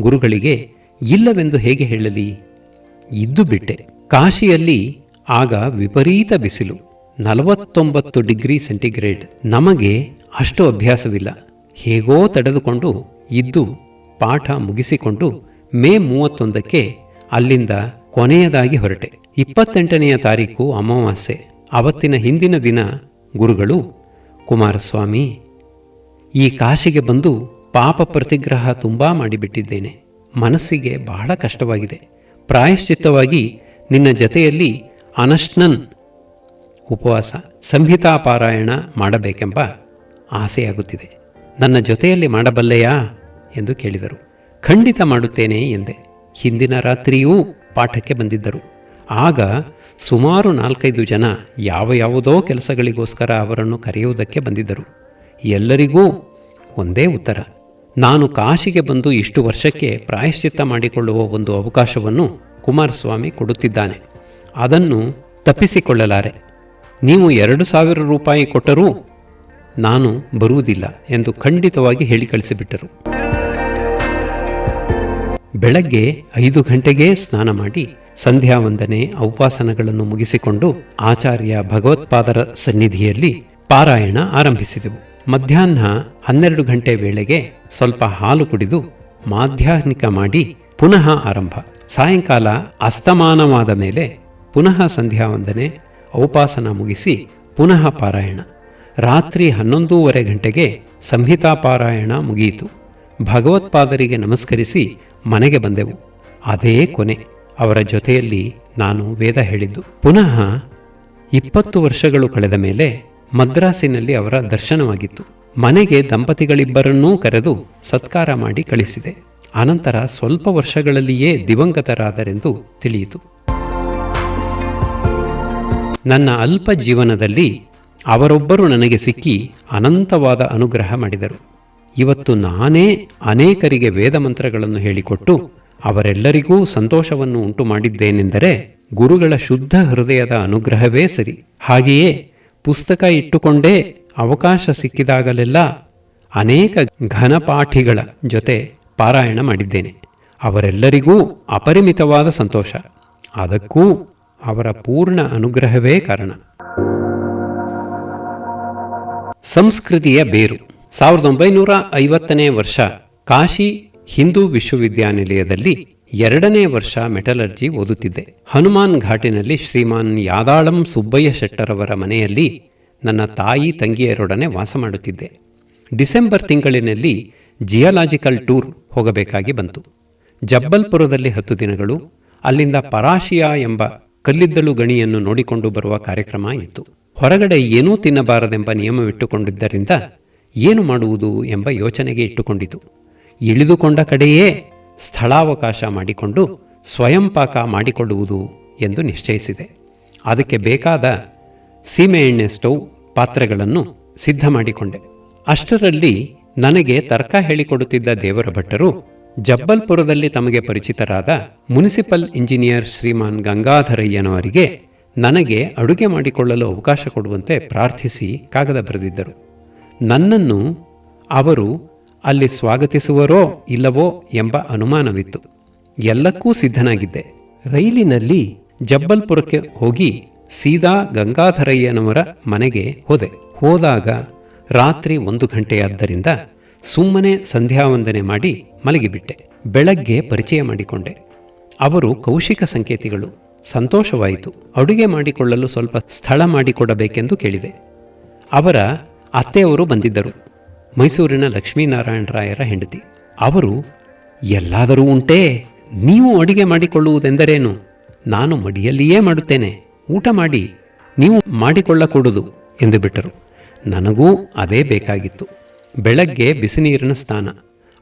ಗುರುಗಳಿಗೆ, ಇಲ್ಲವೆಂದು ಹೇಗೆ ಹೇಳಲಿ? ಇದ್ದು ಬಿಟ್ಟೆ. ಕಾಶಿಯಲ್ಲಿ ಆಗ ವಿಪರೀತ ಬಿಸಿಲು, ನಲವತ್ತೊಂಬತ್ತು ಡಿಗ್ರಿ ಸೆಂಟಿಗ್ರೇಡ್. ನಮಗೆ ಅಷ್ಟು ಅಭ್ಯಾಸವಿಲ್ಲ. ಹೇಗೋ ತಡೆದುಕೊಂಡು ಇದ್ದು ಪಾಠ ಮುಗಿಸಿಕೊಂಡು ಮೇ ಮೂವತ್ತೊಂದಕ್ಕೆ ಅಲ್ಲಿಂದ ಕೊನೆಯದಾಗಿ ಹೊರಟೆ. ಇಪ್ಪತ್ತೆಂಟನೆಯ ತಾರೀಕು ಅಮಾವಾಸ್ಯೆ. ಅವತ್ತಿನ ಹಿಂದಿನ ದಿನ ಗುರುಗಳು, ಕುಮಾರಸ್ವಾಮಿ, ಈ ಕಾಶಿಗೆ ಬಂದು ಪಾಪ ಪ್ರತಿಗ್ರಹ ತುಂಬಾ ಮಾಡಿಬಿಟ್ಟಿದ್ದೇನೆ. ಮನಸ್ಸಿಗೆ ಬಹಳ ಕಷ್ಟವಾಗಿದೆ. ಪ್ರಾಯಶ್ಚಿತ್ತವಾಗಿ ನಿನ್ನ ಜತೆಯಲ್ಲಿ ಅನಶ್ನನ್ ಉಪವಾಸ, ಸಂಹಿತಾ ಪಾರಾಯಣ ಮಾಡಬೇಕೆಂಬ ಆಸೆಯಾಗುತ್ತಿದೆ. ನನ್ನ ಜೊತೆಯಲ್ಲಿ ಮಾಡಬಲ್ಲೆಯಾ ಎಂದು ಕೇಳಿದರು. ಖಂಡಿತ ಮಾಡುತ್ತೇನೆ ಎಂದೆ. ಹಿಂದಿನ ರಾತ್ರಿಯೂ ಪಾಠಕ್ಕೆ ಬಂದಿದ್ದರು. ಆಗ ಸುಮಾರು ನಾಲ್ಕೈದು ಜನ ಯಾವ ಯಾವುದೋ ಕೆಲಸಗಳಿಗೋಸ್ಕರ ಅವರನ್ನು ಕರೆಯುವುದಕ್ಕೆ ಬಂದಿದ್ದರು. ಎಲ್ಲರಿಗೂ ಒಂದೇ ಉತ್ತರ. ನಾನು ಕಾಶಿಗೆ ಬಂದು ಇಷ್ಟು ವರ್ಷಕ್ಕೆ ಪ್ರಾಯಶ್ಚಿತ್ತ ಮಾಡಿಕೊಳ್ಳುವ ಒಂದು ಅವಕಾಶವನ್ನು ಕುಮಾರಸ್ವಾಮಿ ಕೊಡುತ್ತಿದ್ದಾನೆ. ಅದನ್ನು ತಪ್ಪಿಸಿಕೊಳ್ಳಲಾರೆ. ನೀವು ಎರಡು ಸಾವಿರ ರೂಪಾಯಿ ಕೊಟ್ಟರೂ ನಾನು ಬರುವುದಿಲ್ಲ ಎಂದು ಖಂಡಿತವಾಗಿ ಹೇಳಿ ಕಳಿಸಿಬಿಟ್ಟರು. ಬೆಳಗ್ಗೆ ಐದು ಗಂಟೆಗೆ ಸ್ನಾನ ಮಾಡಿ ಸಂಧ್ಯಾ ವಂದನೆ ಔಪಾಸನಗಳನ್ನು ಮುಗಿಸಿಕೊಂಡು ಆಚಾರ್ಯ ಭಗವತ್ಪಾದರ ಸನ್ನಿಧಿಯಲ್ಲಿ ಪಾರಾಯಣ ಆರಂಭಿಸಿದೆವು. ಮಧ್ಯಾಹ್ನ ಹನ್ನೆರಡು ಗಂಟೆ ವೇಳೆಗೆ ಸ್ವಲ್ಪ ಹಾಲು ಕುಡಿದು ಮಾಧ್ಯಾಹ್ನಿಕ ಮಾಡಿ ಪುನಃ ಆರಂಭ. ಸಾಯಂಕಾಲ ಅಸ್ತಮಾನವಾದ ಮೇಲೆ ಪುನಃ ಸಂಧ್ಯಾ ವಂದನೆ, ಔಪಾಸನ ಮುಗಿಸಿ ಪುನಃ ಪಾರಾಯಣ. ರಾತ್ರಿ ಹನ್ನೊಂದೂವರೆ ಗಂಟೆಗೆ ಸಂಹಿತಾ ಪಾರಾಯಣ ಮುಗಿಯಿತು. ಭಗವತ್ಪಾದರಿಗೆ ನಮಸ್ಕರಿಸಿ ಮನೆಗೆ ಬಂದೆವು. ಅದೇ ಕೊನೆ. ಅವರ ಜೊತೆಯಲ್ಲಿ ನಾನು ವೇದ ಹೇಳಿದ್ದು. ಪುನಃ ಇಪ್ಪತ್ತು ವರ್ಷಗಳು ಕಳೆದ ಮೇಲೆ ಮದ್ರಾಸಿನಲ್ಲಿ ಅವರ ದರ್ಶನವಾಗಿತ್ತು. ಮನೆಗೆ ದಂಪತಿಗಳಿಬ್ಬರನ್ನೂ ಕರೆದು ಸತ್ಕಾರ ಮಾಡಿ ಕಳಿಸಿದೆ. ಅನಂತರ ಸ್ವಲ್ಪ ವರ್ಷಗಳಲ್ಲಿಯೇ ದಿವಂಗತರಾದರೆಂದು ತಿಳಿಯಿತು. ನನ್ನ ಅಲ್ಪ ಜೀವನದಲ್ಲಿ ಅವರೊಬ್ಬರು ನನಗೆ ಸಿಕ್ಕಿ ಅನಂತವಾದ ಅನುಗ್ರಹ ಮಾಡಿದರು. ಇವತ್ತು ನಾನೇ ಅನೇಕರಿಗೆ ವೇದ ಮಂತ್ರಗಳನ್ನು ಹೇಳಿಕೊಟ್ಟು ಅವರೆಲ್ಲರಿಗೂ ಸಂತೋಷವನ್ನು ಉಂಟು ಮಾಡಿದ್ದೇನೆಂದರೆ ಗುರುಗಳ ಶುದ್ಧ ಹೃದಯದ ಅನುಗ್ರಹವೇ ಸರಿ. ಹಾಗೆಯೇ ಪುಸ್ತಕ ಇಟ್ಟುಕೊಂಡೇ ಅವಕಾಶ ಸಿಕ್ಕಿದಾಗಲೆಲ್ಲ ಅನೇಕ ಘನಪಾಠಿಗಳ ಜೊತೆ ಪಾರಾಯಣ ಮಾಡಿದ್ದೇನೆ. ಅವರೆಲ್ಲರಿಗೂ ಅಪರಿಮಿತವಾದ ಸಂತೋಷ. ಅದಕ್ಕೂ ಅವರ ಪೂರ್ಣ ಅನುಗ್ರಹವೇ ಕಾರಣ. ಸಂಸ್ಕೃತಿಯ ಬೇರು. ಸಾವಿರದ ಒಂಬೈನೂರ ಐವತ್ತನೇ ವರ್ಷ ಕಾಶಿ ಹಿಂದೂ ವಿಶ್ವವಿದ್ಯಾನಿಲಯದಲ್ಲಿ ಎರಡನೇ ವರ್ಷ ಮೆಟಲರ್ಜಿ ಓದುತ್ತಿದ್ದೆ. ಹನುಮಾನ್ ಘಾಟಿನಲ್ಲಿ ಶ್ರೀಮಾನ್ ಯಾದಾಳಂ ಸುಬ್ಬಯ್ಯ ಶೆಟ್ಟರವರ ಮನೆಯಲ್ಲಿ ನನ್ನ ತಾಯಿ ತಂಗಿಯರೊಡನೆ ವಾಸ ಮಾಡುತ್ತಿದ್ದೆ. ಡಿಸೆಂಬರ್ ತಿಂಗಳಿನಲ್ಲಿ ಜಿಯಾಲಾಜಿಕಲ್ ಟೂರ್ ಹೋಗಬೇಕಾಗಿ ಬಂತು. ಜಬ್ಬಲ್ಪುರದಲ್ಲಿ ಹತ್ತು ದಿನಗಳು, ಅಲ್ಲಿಂದ ಪರಾಶಿಯಾ ಎಂಬ ಕಲ್ಲಿದ್ದಲು ಗಣಿಯನ್ನು ನೋಡಿಕೊಂಡು ಬರುವ ಕಾರ್ಯಕ್ರಮ ಇತ್ತು. ಹೊರಗಡೆ ಏನೂ ತಿನ್ನಬಾರದೆಂಬ ನಿಯಮವಿಟ್ಟುಕೊಂಡಿದ್ದರಿಂದ ಏನು ಮಾಡುವುದು ಎಂಬ ಯೋಚನೆಗೆ ಇಟ್ಟುಕೊಂಡಿತು. ಇಳಿದುಕೊಂಡ ಕಡೆಯೇ ಸ್ಥಳಾವಕಾಶ ಮಾಡಿಕೊಂಡು ಸ್ವಯಂಪಾಕ ಮಾಡಿಕೊಳ್ಳುವುದು ಎಂದು ನಿಶ್ಚಯಿಸಿದೆ. ಅದಕ್ಕೆ ಬೇಕಾದ ಸೀಮೆ ಎಣ್ಣೆ ಸ್ಟೌವ್ ಪಾತ್ರೆಗಳನ್ನು ಸಿದ್ಧ ಮಾಡಿಕೊಂಡೆ ಅಷ್ಟರಲ್ಲಿ ನನಗೆ ತರ್ಕ ಹೇಳಿಕೊಡುತ್ತಿದ್ದ ದೇವರ ಭಟ್ಟರು ಜಬ್ಬಲ್ಪುರದಲ್ಲಿ ತಮಗೆ ಪರಿಚಿತರಾದ ಮುನಿಸಿಪಲ್ ಇಂಜಿನಿಯರ್ ಶ್ರೀಮಾನ್ ಗಂಗಾಧರಯ್ಯನವರಿಗೆ ನನಗೆ ಅಡುಗೆ ಮಾಡಿಕೊಳ್ಳಲು ಅವಕಾಶ ಕೊಡುವಂತೆ ಪ್ರಾರ್ಥಿಸಿ ಕಾಗದ ಬರೆದಿದ್ದರು. ನನ್ನನ್ನು ಅವರು ಅಲ್ಲಿ ಸ್ವಾಗತಿಸುವರೋ ಇಲ್ಲವೋ ಎಂಬ ಅನುಮಾನವಿತ್ತು. ಎಲ್ಲಕ್ಕೂ ಸಿದ್ಧನಾಗಿದ್ದೆ. ರೈಲಿನಲ್ಲಿ ಜಬ್ಬಲ್ಪುರಕ್ಕೆ ಹೋಗಿ ಸೀದಾ ಗಂಗಾಧರಯ್ಯನವರ ಮನೆಗೆ ಹೋದೆ. ಹೋದಾಗ ರಾತ್ರಿ ಒಂದು ಗಂಟೆಯಾದ್ದರಿಂದ ಸುಮ್ಮನೆ ಸಂಧ್ಯಾವಂದನೆ ಮಾಡಿ ಮಲಗಿಬಿಟ್ಟೆ. ಬೆಳಗ್ಗೆ ಪರಿಚಯ ಮಾಡಿಕೊಂಡೆ. ಅವರು ಕೌಶಿಕ ಸಂಕೇತಿಗಳು. ಸಂತೋಷವಾಯಿತು. ಅಡುಗೆ ಮಾಡಿಕೊಳ್ಳಲು ಸ್ವಲ್ಪ ಸ್ಥಳ ಮಾಡಿಕೊಡಬೇಕೆಂದು ಕೇಳಿದೆ. ಅವರ ಅತ್ತೆಯವರು ಬಂದಿದ್ದರು. ಮೈಸೂರಿನ ಲಕ್ಷ್ಮೀನಾರಾಯಣ ರಾಯರ ಹೆಂಡತಿ. ಅವರು, ಎಲ್ಲಾದರೂ ಉಂಟೇ, ನೀವು ಅಡುಗೆ ಮಾಡಿಕೊಳ್ಳುವುದೆಂದರೇನು? ನಾನು ಮಡಿಯಲ್ಲಿಯೇ ಮಾಡುತ್ತೇನೆ. ಊಟ ಮಾಡಿ, ನೀವು ಮಾಡಿಕೊಳ್ಳಕೂಡದು, ಎಂದು ಬಿಟ್ಟರು. ನನಗೂ ಅದೇ ಬೇಕಾಗಿತ್ತು. ಬೆಳಗ್ಗೆ ಬಿಸಿನೀರಿನ ಸ್ನಾನ.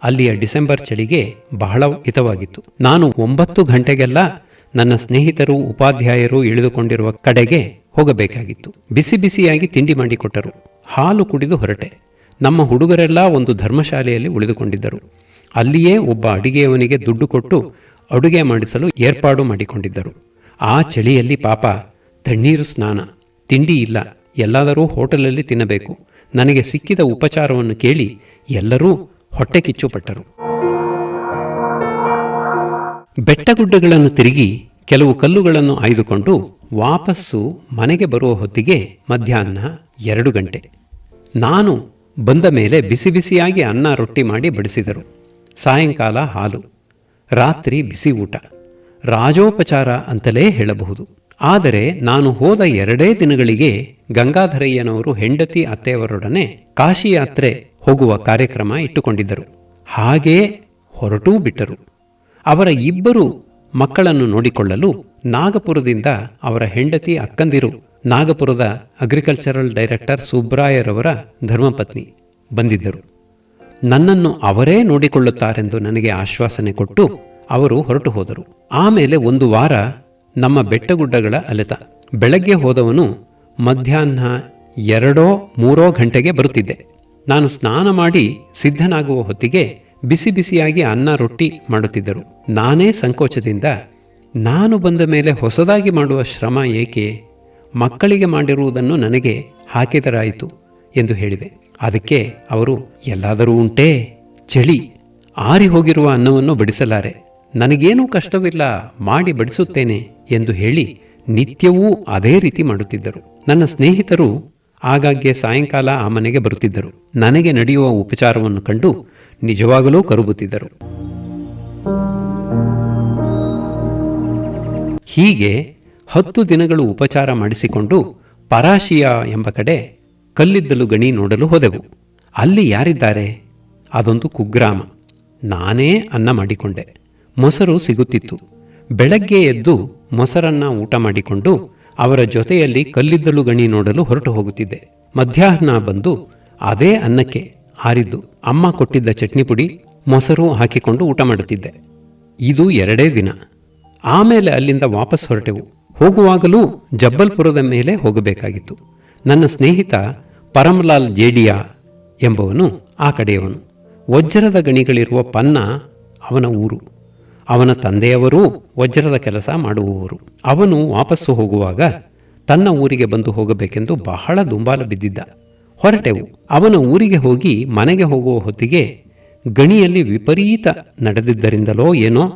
ಅಲ್ಲಿಯ ಡಿಸೆಂಬರ್ ಚಳಿಗೆ ಬಹಳ ಹಿತವಾಗಿತ್ತು. ನಾನು ಒಂಬತ್ತು ಗಂಟೆಗೆಲ್ಲ ನನ್ನ ಸ್ನೇಹಿತರು, ಉಪಾಧ್ಯಾಯರು ಇಳಿದುಕೊಂಡಿರುವ ಕಡೆಗೆ ಹೋಗಬೇಕಾಗಿತ್ತು. ಬಿಸಿ ಬಿಸಿಯಾಗಿ ತಿಂಡಿ ಮಾಡಿಕೊಟ್ಟರು ಹಾಲು ಕುಡಿದು ಹೊರಟೆ. ನಮ್ಮ ಹುಡುಗರೆಲ್ಲ ಒಂದು ಧರ್ಮಶಾಲೆಯಲ್ಲಿ ಉಳಿದುಕೊಂಡಿದ್ದರು. ಅಲ್ಲಿಯೇ ಒಬ್ಬ ಅಡಿಗೆಯವನಿಗೆ ದುಡ್ಡು ಕೊಟ್ಟು ಅಡುಗೆ ಮಾಡಿಸಲು ಏರ್ಪಾಡು ಮಾಡಿಕೊಂಡಿದ್ದರು. ಆ ಚಳಿಯಲ್ಲಿ ಪಾಪ, ತಣ್ಣೀರು ಸ್ನಾನ. ತಿಂಡಿ ಇಲ್ಲ. ಎಲ್ಲಾದರೂ ಹೋಟೆಲಲ್ಲಿ ತಿನ್ನಬೇಕು. ನನಗೆ ಸಿಕ್ಕಿದ ಉಪಚಾರವನ್ನು ಕೇಳಿ ಎಲ್ಲರೂ ಹೊಟ್ಟೆ ಕಿಚ್ಚುಪಟ್ಟರು. ಬೆಟ್ಟಗುಡ್ಡಗಳನ್ನು ತಿರುಗಿ ಕೆಲವು ಕಲ್ಲುಗಳನ್ನು ಆಯ್ದುಕೊಂಡು ವಾಪಸ್ಸು ಮನೆಗೆ ಬರುವ ಹೊತ್ತಿಗೆ ಮಧ್ಯಾಹ್ನ ಎರಡು ಗಂಟೆ. ನಾನು ಬಂದ ಮೇಲೆ ಬಿಸಿ ಬಿಸಿಯಾಗಿ ಅನ್ನ ರೊಟ್ಟಿ ಮಾಡಿ ಬಡಿಸಿದರು. ಸಾಯಂಕಾಲ ಹಾಲು. ರಾತ್ರಿ ಬಿಸಿ ಊಟ. ರಾಜೋಪಚಾರ ಅಂತಲೇ ಹೇಳಬಹುದು. ಆದರೆ ನಾನು ಹೋದ ಎರಡೇ ದಿನಗಳಿಗೆ ಗಂಗಾಧರಯ್ಯನವರು ಹೆಂಡತಿ ಅತ್ತೆಯವರೊಡನೆ ಕಾಶಿ ಯಾತ್ರೆ ಹೋಗುವ ಕಾರ್ಯಕ್ರಮ ಇಟ್ಟುಕೊಂಡಿದ್ದರು. ಹಾಗೇ ಹೊರಟೂ ಬಿಟ್ಟರು. ಅವರ ಇಬ್ಬರು ಮಕ್ಕಳನ್ನು ನೋಡಿಕೊಳ್ಳಲು ನಾಗಪುರದಿಂದ ಅವರ ಹೆಂಡತಿ ಅಕ್ಕಂದಿರು, ನಾಗಪುರದ ಅಗ್ರಿಕಲ್ಚರಲ್ ಡೈರೆಕ್ಟರ್ ಸುಬ್ರಾಯರವರ ಧರ್ಮಪತ್ನಿ ಬಂದಿದ್ದರು. ನನ್ನನ್ನು ಅವರೇ ನೋಡಿಕೊಳ್ಳುತ್ತಾರೆಂದು ನನಗೆ ಆಶ್ವಾಸನೆ ಕೊಟ್ಟು ಅವರು ಹೊರಟು ಹೋದರು. ಆಮೇಲೆ ಒಂದು ವಾರ ನಮ್ಮ ಬೆಟ್ಟಗುಡ್ಡಗಳ ಅಲೆತ. ಬೆಳಗ್ಗೆ ಹೋದವನು ಮಧ್ಯಾಹ್ನ ಎರಡೋ ಮೂರೋ ಗಂಟೆಗೆ ಬರುತ್ತಿದ್ದೆ. ನಾನು ಸ್ನಾನ ಮಾಡಿ ಸಿದ್ಧನಾಗುವ ಹೊತ್ತಿಗೆ ಬಿಸಿ ಬಿಸಿಯಾಗಿ ಅನ್ನ ರೊಟ್ಟಿ ಮಾಡುತ್ತಿದ್ದರು. ನಾನೇ ಸಂಕೋಚದಿಂದ ನಾನು ಬಂದ ಮೇಲೆ ಹೊಸದಾಗಿ ಮಾಡುವ ಶ್ರಮ ಏಕೆ? ಮಕ್ಕಳಿಗೆ ಮಾಡಿರುವುದನ್ನು ನನಗೆ ಹಾಕಿದರಾಯಿತು ಎಂದು ಹೇಳಿದೆ. ಅದಕ್ಕೆ ಅವರು, ಎಲ್ಲಾದರೂ ಉಂಟೇ, ಚಳಿ ಆರಿ ಹೋಗಿರುವ ಅನ್ನವನ್ನು ಬಡಿಸಲಾರೆ. ನನಗೇನೂ ಕಷ್ಟವಿಲ್ಲ, ಮಾಡಿ ಬಡಿಸುತ್ತೇನೆ ಎಂದು ಹೇಳಿ ನಿತ್ಯವೂ ಅದೇ ರೀತಿ ಮಾಡುತ್ತಿದ್ದರು. ನನ್ನ ಸ್ನೇಹಿತರು ಆಗಾಗ್ಗೆ ಸಾಯಂಕಾಲ ಆ ಮನೆಗೆ ಬರುತ್ತಿದ್ದರು. ನನಗೆ ನಡೆಯುವ ಉಪಚಾರವನ್ನು ಕಂಡು ನಿಜವಾಗಲೂ ಕರುಬುತ್ತಿದ್ದರು. ಹೀಗೆ ಹತ್ತು ದಿನಗಳು ಉಪಚಾರ ಮಾಡಿಸಿಕೊಂಡು ಪರಾಶಿಯ ಎಂಬ ಕಡೆ ಕಲ್ಲಿದ್ದಲು ಗಣಿ ನೋಡಲು ಹೋದೆವು. ಅಲ್ಲಿ ಯಾರಿದ್ದಾರೆ? ಅದೊಂದು ಕುಗ್ರಾಮ. ನಾನೇ ಅನ್ನ ಮಾಡಿಕೊಂಡೆ. ಮೊಸರು ಸಿಗುತ್ತಿತ್ತು. ಬೆಳಗ್ಗೆ ಎದ್ದು ಮೊಸರನ್ನ ಊಟ ಮಾಡಿಕೊಂಡು ಅವರ ಜೊತೆಯಲ್ಲಿ ಕಲ್ಲಿದ್ದಲು ಗಣಿ ನೋಡಲು ಹೊರಟು ಹೋಗುತ್ತಿದ್ದೆ. ಮಧ್ಯಾಹ್ನ ಬಂದು ಅದೇ ಅನ್ನಕ್ಕೆ ಹಾರಿದ್ದು ಅಮ್ಮ ಕೊಟ್ಟಿದ್ದ ಚಟ್ನಿ ಪುಡಿ ಮೊಸರು ಹಾಕಿಕೊಂಡು ಊಟ ಮಾಡುತ್ತಿದ್ದೆ. ಇದು ಎರಡೇ ದಿನ. ಆಮೇಲೆ ಅಲ್ಲಿಂದ ವಾಪಸ್ ಹೊರಟೆವು. ಹೋಗುವಾಗಲೂ ಜಬ್ಬಲ್ಪುರದ ಮೇಲೆ ಹೋಗಬೇಕಾಗಿತ್ತು. ನನ್ನ ಸ್ನೇಹಿತ ಪರಮಲಾಲ್ ಜೇಡಿಯಾ ಎಂಬವನು ಆ ಕಡೆಯವನು. ವಜ್ರದ ಗಣಿಗಳಿರುವ ಪನ್ನ ಅವನ ಊರು. ಅವನ ತಂದೆಯವರೂ ವಜ್ರದ ಕೆಲಸ ಮಾಡುವವರು. ಅವನು ವಾಪಸ್ಸು ಹೋಗುವಾಗ ತನ್ನ ಊರಿಗೆ ಬಂದು ಹೋಗಬೇಕೆಂದು ಬಹಳ ದುಂಬಾಲ ಬಿದ್ದಿದ್ದ. ಹೊರಟೆವು. ಅವನ ಊರಿಗೆ ಹೋಗಿ ಮನೆಗೆ ಹೋಗುವ ಹೊತ್ತಿಗೆ ಗಣಿಯಲ್ಲಿ ವಿಪರೀತ ನಡೆದಿದ್ದರಿಂದಲೋ ಏನೋ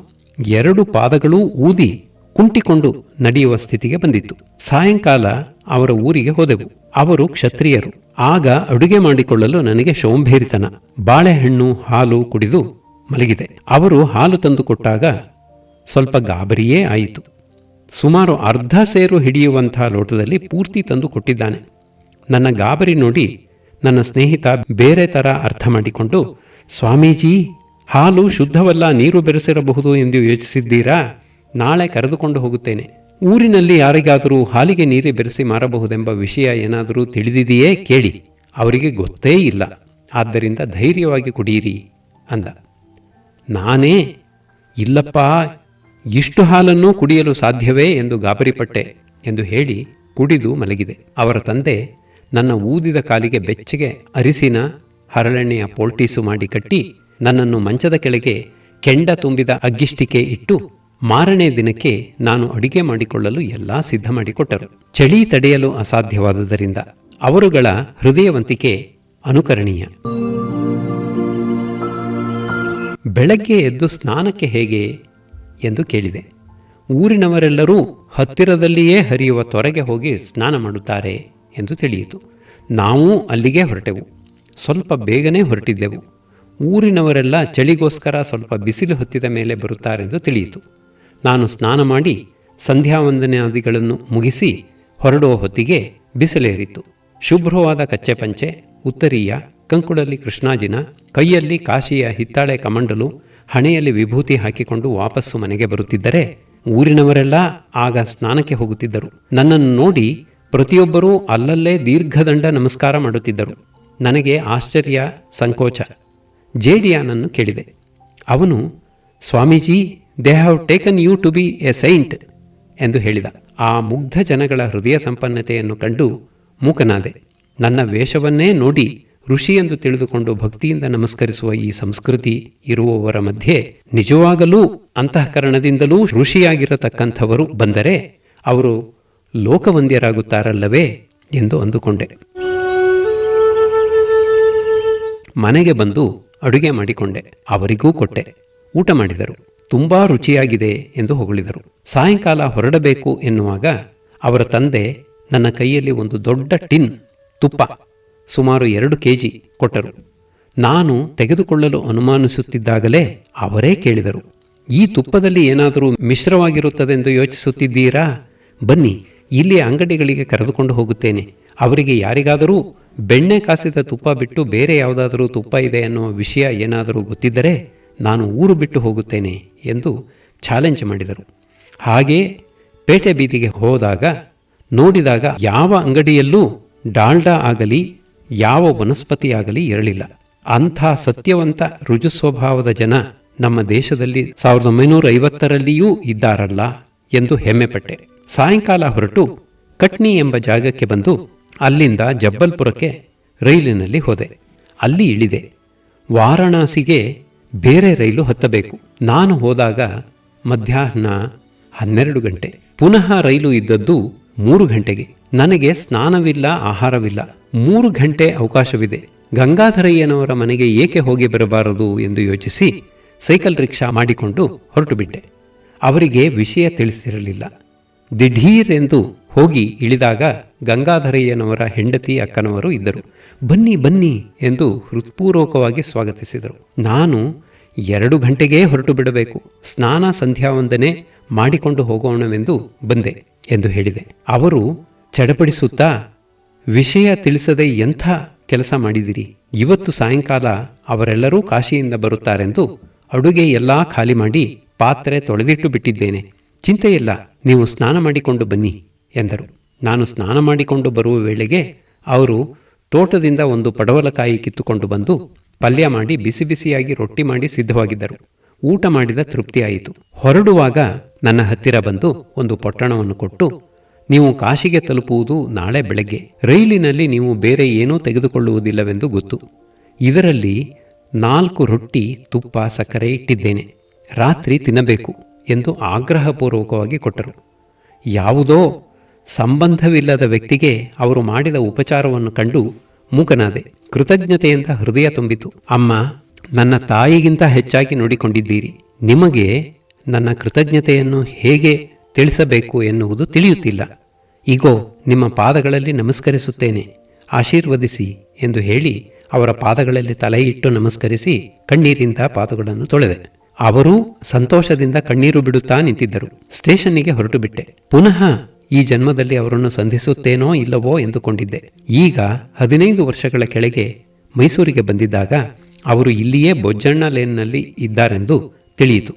ಎರಡು ಪಾದಗಳೂ ಊದಿ ಕುಂಟಿಕೊಂಡು ನಡೆಯುವ ಸ್ಥಿತಿಗೆ ಬಂದಿತ್ತು. ಸಾಯಂಕಾಲ ಅವರ ಊರಿಗೆ ಹೋದೆವು. ಅವರು ಕ್ಷತ್ರಿಯರು. ಆಗ ಅಡುಗೆ ಮಾಡಿಕೊಳ್ಳಲು ನನಗೆ ಶೋಂಭೇರಿತನ ಬಾಳೆಹಣ್ಣು ಹಾಲು ಕುಡಿದು ಮಲಗಿದೆ. ಅವರು ಹಾಲು ತಂದು ಕೊಟ್ಟಾಗ ಸ್ವಲ್ಪ ಗಾಬರಿಯೇ ಆಯಿತು. ಸುಮಾರು ಅರ್ಧ ಸೇರು ಹಿಡಿಯುವಂಥ ಲೋಟದಲ್ಲಿ ಪೂರ್ತಿ ತಂದು ಕೊಟ್ಟಿದ್ದಾನೆ. ನನ್ನ ಗಾಬರಿ ನೋಡಿ ನನ್ನ ಸ್ನೇಹಿತ ಬೇರೆ ಥರ ಅರ್ಥ ಮಾಡಿಕೊಂಡು, ಸ್ವಾಮೀಜಿ, ಹಾಲು ಶುದ್ಧವಲ್ಲ, ನೀರು ಬೆರೆಸಿರಬಹುದು ಎಂದು ಯೋಚಿಸಿದ್ದೀರಾ? ನಾಳೆ ಕರೆದುಕೊಂಡು ಹೋಗುತ್ತೇನೆ. ಊರಿನಲ್ಲಿ ಯಾರಿಗಾದರೂ ಹಾಲಿಗೆ ನೀರು ಬೆರೆಸಿ ಮಾರಬಹುದೆಂಬ ವಿಷಯ ಏನಾದರೂ ತಿಳಿದಿದೆಯೇ ಕೇಳಿ. ಅವರಿಗೆ ಗೊತ್ತೇ ಇಲ್ಲ. ಆದ್ದರಿಂದ ಧೈರ್ಯವಾಗಿ ಕುಡಿಯಿರಿ, ಅಂದ. ನಾನೇ? ಇಲ್ಲಪ್ಪ, ಇಷ್ಟು ಹಾಲನ್ನು ಕುಡಿಯಲು ಸಾಧ್ಯವೇ ಎಂದು ಗಾಬರಿಪಟ್ಟೆ ಎಂದು ಹೇಳಿ ಕುಡಿದು ಮಲಗಿದೆ. ಅವರ ತಂದೆ ನನ್ನ ಊದಿದ ಕಾಲಿಗೆ ಬೆಚ್ಚಗೆ ಅರಿಸಿನ ಹರಳೆಣ್ಣೆಯ ಪೋಲ್ಟೀಸು ಮಾಡಿ ಕಟ್ಟಿ ನನ್ನನ್ನು ಮಂಚದ ಕೆಳಗೆ ಕೆಂಡ ತುಂಬಿದ ಅಗ್ಗಿಷ್ಟಿಕೆ ಇಟ್ಟು ಮಾರನೇ ದಿನಕ್ಕೆ ನಾನು ಅಡಿಗೆ ಮಾಡಿಕೊಳ್ಳಲು ಎಲ್ಲ ಸಿದ್ಧ ಮಾಡಿಕೊಟ್ಟರು. ಚಳಿ ತಡೆಯಲು ಅಸಾಧ್ಯವಾದುದರಿಂದ ಅವರುಗಳ ಹೃದಯವಂತಿಕೆ ಅನುಕರಣೀಯ. ಬೆಳಗ್ಗೆ ಎದ್ದು ಸ್ನಾನಕ್ಕೆ ಹೇಗೆ? ಎಂದು ಕೇಳಿದೆ. ಊರಿನವರೆಲ್ಲರೂ ಹತ್ತಿರದಲ್ಲಿಯೇ ಹರಿಯುವ ತೊರೆಗೆ ಹೋಗಿ ಸ್ನಾನ ಮಾಡುತ್ತಾರೆ ಎಂದು ತಿಳಿಯಿತು. ನಾವು ಅಲ್ಲಿಗೆ ಹೊರಟೆವು. ಸ್ವಲ್ಪ ಬೇಗನೆ ಹೊರಟಿದ್ದೆವು. ಊರಿನವರೆಲ್ಲ ಚಳಿಗೋಸ್ಕರ ಸ್ವಲ್ಪ ಬಿಸಿಲು ಹೊತ್ತಿದ ಮೇಲೆ ಬರುತ್ತಾರೆಂದು ತಿಳಿಯಿತು. ನಾನು ಸ್ನಾನ ಮಾಡಿ ಸಂಧ್ಯಾವಂದನಾದಿಗಳನ್ನು ಮುಗಿಸಿ ಹೊರಡುವ ಹೊತ್ತಿಗೆ ಬಿಸಿಲೇರಿತು ಶುಭ್ರವಾದ ಕಚ್ಚೆ ಪಂಚೆ, ಉತ್ತರೀಯ ಕಂಕುಳಲ್ಲಿ ಕೃಷ್ಣಾಜಿನ ಕೈಯಲ್ಲಿ ಕಾಶಿಯ ಹಿತ್ತಾಳೆ ಕಮಂಡಲು ಹಣೆಯಲ್ಲಿ ವಿಭೂತಿ ಹಾಕಿಕೊಂಡು ವಾಪಸ್ಸು ಮನೆಗೆ ಬರುತ್ತಿದ್ದರೆ ಊರಿನವರೆಲ್ಲ ಆಗ ಸ್ನಾನಕ್ಕೆ ಹೋಗುತ್ತಿದ್ದರು. ನನ್ನನ್ನು ನೋಡಿ ಪ್ರತಿಯೊಬ್ಬರೂ ಅಲ್ಲಲ್ಲೇ ದೀರ್ಘದಂಡ ನಮಸ್ಕಾರ ಮಾಡುತ್ತಿದ್ದರು. ನನಗೆ ಆಶ್ಚರ್ಯ, ಸಂಕೋಚ. ಜೇಡಿಯಾನನ್ನು ಕೇಳಿದೆ. ಅವನು, Swamiji they have taken you to be a saint ಎಂದು ಹೇಳಿದ. ಆ ಮುಗ್ಧ ಜನಗಳ ಹೃದಯ ಸಂಪನ್ನತೆಯನ್ನು ಕಂಡು ಮೂಕನಾದೆ. ನನ್ನ ವೇಷವನ್ನೇ ನೋಡಿ ಋಷಿ ಎಂದು ತಿಳಿದುಕೊಂಡು ಭಕ್ತಿಯಿಂದ ನಮಸ್ಕರಿಸುವ ಈ ಸಂಸ್ಕೃತಿ ಇರುವವರ ಮಧ್ಯೆ ನಿಜವಾಗಲೂ ಅಂತಃಕರಣದಿಂದಲೂ ಋಷಿಯಾಗಿರತಕ್ಕಂಥವರು ಬಂದರೆ ಅವರು ಲೋಕವಂದ್ಯರಾಗುತ್ತಾರಲ್ಲವೇ ಎಂದು ಅಂದುಕೊಂಡೆ. ಮನೆಗೆ ಬಂದು ಅಡುಗೆ ಮಾಡಿಕೊಂಡೆ. ಅವರಿಗೂ ಕೊಟ್ಟೆ. ಊಟ ಮಾಡಿದರು. ತುಂಬಾ ರುಚಿಯಾಗಿದೆ ಎಂದು ಹೊಗಳಿದರು. ಸಾಯಂಕಾಲ ಹೊರಡಬೇಕು ಎನ್ನುವಾಗ ಅವರ ತಂದೆ ನನ್ನ ಕೈಯಲ್ಲಿ ಒಂದು ದೊಡ್ಡ ಟಿನ್ ತುಪ್ಪ ಸುಮಾರು ಎರಡು ಕೆಜಿ ಕೊಟ್ಟರು. ನಾನು ತೆಗೆದುಕೊಳ್ಳಲು ಅನುಮಾನಿಸುತ್ತಿದ್ದಾಗಲೇ ಅವರೇ ಕೇಳಿದರು. ಈ ತುಪ್ಪದಲ್ಲಿ ಏನಾದರೂ ಮಿಶ್ರವಾಗಿರುತ್ತದೆಂದು ಯೋಚಿಸುತ್ತಿದ್ದೀರಾ? ಬನ್ನಿ, ಇಲ್ಲಿ ಅಂಗಡಿಗಳಿಗೆ ಕರೆದುಕೊಂಡು ಹೋಗುತ್ತೇನೆ. ಅವರಿಗೆ ಯಾರಿಗಾದರೂ ಬೆಣ್ಣೆ ಕಾಸಿದ ತುಪ್ಪ ಬಿಟ್ಟು ಬೇರೆ ಯಾವುದಾದರೂ ತುಪ್ಪ ಇದೆ ಅನ್ನುವ ವಿಷಯ ಏನಾದರೂ ಗೊತ್ತಿದ್ದರೆ ನಾನು ಊರು ಬಿಟ್ಟು ಹೋಗುತ್ತೇನೆ ಎಂದು ಚಾಲೆಂಜ್ ಮಾಡಿದರು. ಹಾಗೇ ಪೇಟೆ ಬೀದಿಗೆ ಹೋದಾಗ, ನೋಡಿದಾಗ ಯಾವ ಅಂಗಡಿಯಲ್ಲೂ ಡಾಲ್ಡಾ ಆಗಲಿ ಯಾವ ವನಸ್ಪತಿಯಾಗಲಿ ಇರಲಿಲ್ಲ. ಅಂಥ ಸತ್ಯವಂತ ರುಜು ಸ್ವಭಾವದ ಜನ ನಮ್ಮ ದೇಶದಲ್ಲಿ ಸಾವಿರದ ಒಂಬೈನೂರ ಐವತ್ತರಲ್ಲಿಯೂ ಇದ್ದಾರಲ್ಲ ಎಂದು ಹೆಮ್ಮೆಪಟ್ಟೆ. ಸಾಯಂಕಾಲ ಹೊರಟು ಕಟ್ನಿ ಎಂಬ ಜಾಗಕ್ಕೆ ಬಂದು ಅಲ್ಲಿಂದ ಜಬ್ಬಲ್ಪುರಕ್ಕೆ ರೈಲಿನಲ್ಲಿ ಹೋದೆ. ಅಲ್ಲಿ ಇಳಿದೆ. ವಾರಣಾಸಿಗೆ ಬೇರೆ ರೈಲು ಹತ್ತಬೇಕು. ನಾನು ಹೋದಾಗ ಮಧ್ಯಾಹ್ನ ಹನ್ನೆರಡು ಗಂಟೆ. ಪುನಃ ರೈಲು ಇದ್ದದ್ದು ಮೂರು ಗಂಟೆಗೆ ನನಗೆ ಸ್ನಾನವಿಲ್ಲ, ಆಹಾರವಿಲ್ಲ. ಮೂರು ಗಂಟೆ ಅವಕಾಶವಿದೆ. ಗಂಗಾಧರಯ್ಯನವರ ಮನೆಗೆ ಏಕೆ ಹೋಗಿ ಬರಬಾರದು ಎಂದು ಯೋಚಿಸಿ ಸೈಕಲ್ ರಿಕ್ಷಾ ಮಾಡಿಕೊಂಡು ಹೊರಟು ಬಿಟ್ಟೆ. ಅವರಿಗೆ ವಿಷಯ ತಿಳಿಸಿರಲಿಲ್ಲ. ದಿಢೀರ್ ಎಂದು ಹೋಗಿ ಇಳಿದಾಗ ಗಂಗಾಧರಯ್ಯನವರ ಹೆಂಡತಿ ಅಕ್ಕನವರು ಇದ್ದರು. ಬನ್ನಿ ಬನ್ನಿ ಎಂದು ಹೃತ್ಪೂರ್ವಕವಾಗಿ ಸ್ವಾಗತಿಸಿದರು. ನಾನು ಎರಡು ಗಂಟೆಗೇ ಹೊರಟು ಬಿಡಬೇಕು. ಸ್ನಾನ ಸಂಧ್ಯಾವಂದನೆ ಮಾಡಿಕೊಂಡು ಹೋಗೋಣವೆಂದು ಬಂದೆ ಎಂದು ಹೇಳಿದೆ. ಅವರು ಚಡಪಡಿಸುತ್ತಾ, ವಿಷಯ ತಿಳಿಸದೆ ಎಂಥ ಕೆಲಸ ಮಾಡಿದಿರಿ? ಇವತ್ತು ಸಾಯಂಕಾಲ ಅವರೆಲ್ಲರೂ ಕಾಶಿಯಿಂದ ಬರುತ್ತಾರೆಂದು ಅಡುಗೆ ಎಲ್ಲಾ ಖಾಲಿ ಮಾಡಿ ಪಾತ್ರೆ ತೊಳೆದಿಟ್ಟು ಬಿಟ್ಟಿದ್ದೇನೆ. ಚಿಂತೆಯಿಲ್ಲ, ನೀವು ಸ್ನಾನ ಮಾಡಿಕೊಂಡು ಬನ್ನಿ, ಎಂದರು. ನಾನು ಸ್ನಾನ ಮಾಡಿಕೊಂಡು ಬರುವ ವೇಳೆಗೆ ಅವರು ತೋಟದಿಂದ ಒಂದು ಪಡವಲಕಾಯಿ ಕಿತ್ತುಕೊಂಡು ಬಂದು ಪಲ್ಯ ಮಾಡಿ ಬಿಸಿ ಬಿಸಿಯಾಗಿ ರೊಟ್ಟಿ ಮಾಡಿ ಸಿದ್ಧವಾಗಿದ್ದರು. ಊಟ ಮಾಡಿದ ತೃಪ್ತಿಯಾಯಿತು ಹೊರಡುವಾಗ ನನ್ನ ಹತ್ತಿರ ಬಂದು ಒಂದು ಪೊಟ್ಟಣವನ್ನು ಕೊಟ್ಟು, ನೀವು ಕಾಶಿಗೆ ತಲುಪುವುದು ನಾಳೆ ಬೆಳಗ್ಗೆ. ರೈಲಿನಲ್ಲಿ ನೀವು ಬೇರೆ ಏನೂ ತೆಗೆದುಕೊಳ್ಳುವುದಿಲ್ಲವೆಂದು ಗೊತ್ತು. ಇದರಲ್ಲಿ ನಾಲ್ಕು ರೊಟ್ಟಿ, ತುಪ್ಪ, ಸಕ್ಕರೆ ಇಟ್ಟಿದ್ದೇನೆ. ರಾತ್ರಿ ತಿನ್ನಬೇಕು ಎಂದು ಆಗ್ರಹಪೂರ್ವಕವಾಗಿ ಕೊಟ್ಟರು. ಯಾವುದೋ ಸಂಬಂಧವಿಲ್ಲದ ವ್ಯಕ್ತಿಗೆ ಅವರು ಮಾಡಿದ ಉಪಚಾರವನ್ನು ಕಂಡು ಮೂಕನಾದೆ ಕೃತಜ್ಞತೆಯಿಂದ ಹೃದಯ ತುಂಬಿತು. ಅಮ್ಮ ನನ್ನ ತಾಯಿಗಿಂತ ಹೆಚ್ಚಾಗಿ ನೋಡಿಕೊಂಡಿದ್ದೀರಿ. ನಿಮಗೆ ನನ್ನ ಕೃತಜ್ಞತೆಯನ್ನು ಹೇಗೆ ತಿಳಿಸಬೇಕು ಎನ್ನುವುದು ತಿಳಿಯುತ್ತಿಲ್ಲ. ಈಗೋ ನಿಮ್ಮ ಪಾದಗಳಲ್ಲಿ ನಮಸ್ಕರಿಸುತ್ತೇನೆ. ಆಶೀರ್ವದಿಸಿ ಎಂದು ಹೇಳಿ ಅವರ ಪಾದಗಳಲ್ಲಿ ತಲೆಯಿಟ್ಟು ನಮಸ್ಕರಿಸಿ ಕಣ್ಣೀರಿಂದ ಪಾದಗಳನ್ನು ತೊಳೆದೆ. ಅವರೂ ಸಂತೋಷದಿಂದ ಕಣ್ಣೀರು ಬಿಡುತ್ತಾ ನಿಂತಿದ್ದರು. ಸ್ಟೇಷನ್ನಿಗೆ ಹೊರಟು ಬಿಟ್ಟೆ ಪುನಃ ಈ ಜನ್ಮದಲ್ಲಿ ಅವರನ್ನು ಸಂಧಿಸುತ್ತೇನೋ ಇಲ್ಲವೋ ಎಂದುಕೊಂಡಿದ್ದೆ. ಈಗ ಹದಿನೈದು ವರ್ಷಗಳ ಕೆಳಗೆ ಮೈಸೂರಿಗೆ ಬಂದಿದ್ದಾಗ ಅವರು ಇಲ್ಲಿಯೇ ಬೊಜ್ಜಣ್ಣ ಲೇನ್ನಲ್ಲಿ ಇದ್ದಾರೆಂದು ತಿಳಿಯಿತು.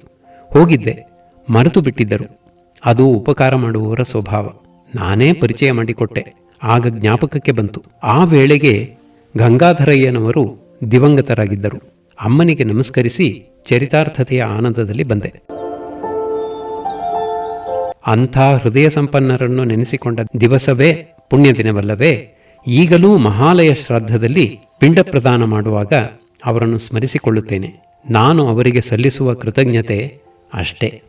ಹೋಗಿದ್ದೆ, ಮರೆತು ಬಿಟ್ಟಿದ್ದರು. ಅದು ಉಪಕಾರ ಮಾಡುವವರ ಸ್ವಭಾವ. ನಾನೇ ಪರಿಚಯ ಮಾಡಿಕೊಟ್ಟೆ. ಆಗ ಜ್ಞಾಪಕಕ್ಕೆ ಬಂತು. ಆ ವೇಳೆಗೆ ಗಂಗಾಧರಯ್ಯನವರು ದಿವಂಗತರಾಗಿದ್ದರು. ಅಮ್ಮನಿಗೆ ನಮಸ್ಕರಿಸಿ ಚರಿತಾರ್ಥತೆಯ ಆನಂದದಲ್ಲಿ ಬಂದೆ. ಅಂಥ ಹೃದಯ ಸಂಪನ್ನರನ್ನು ನೆನೆಸಿಕೊಂಡ ದಿವಸವೇ ಪುಣ್ಯ ದಿನವಲ್ಲವೇ ಈಗಲೂ ಮಹಾಲಯ ಶ್ರಾದ್ದದಲ್ಲಿ ಪಿಂಡ ಪ್ರದಾನ ಮಾಡುವಾಗ ಅವರನ್ನು ಸ್ಮರಿಸಿಕೊಳ್ಳುತ್ತೇನೆ. ನಾನು ಅವರಿಗೆ ಸಲ್ಲಿಸುವ ಕೃತಜ್ಞತೆ ಅಷ್ಟೇ.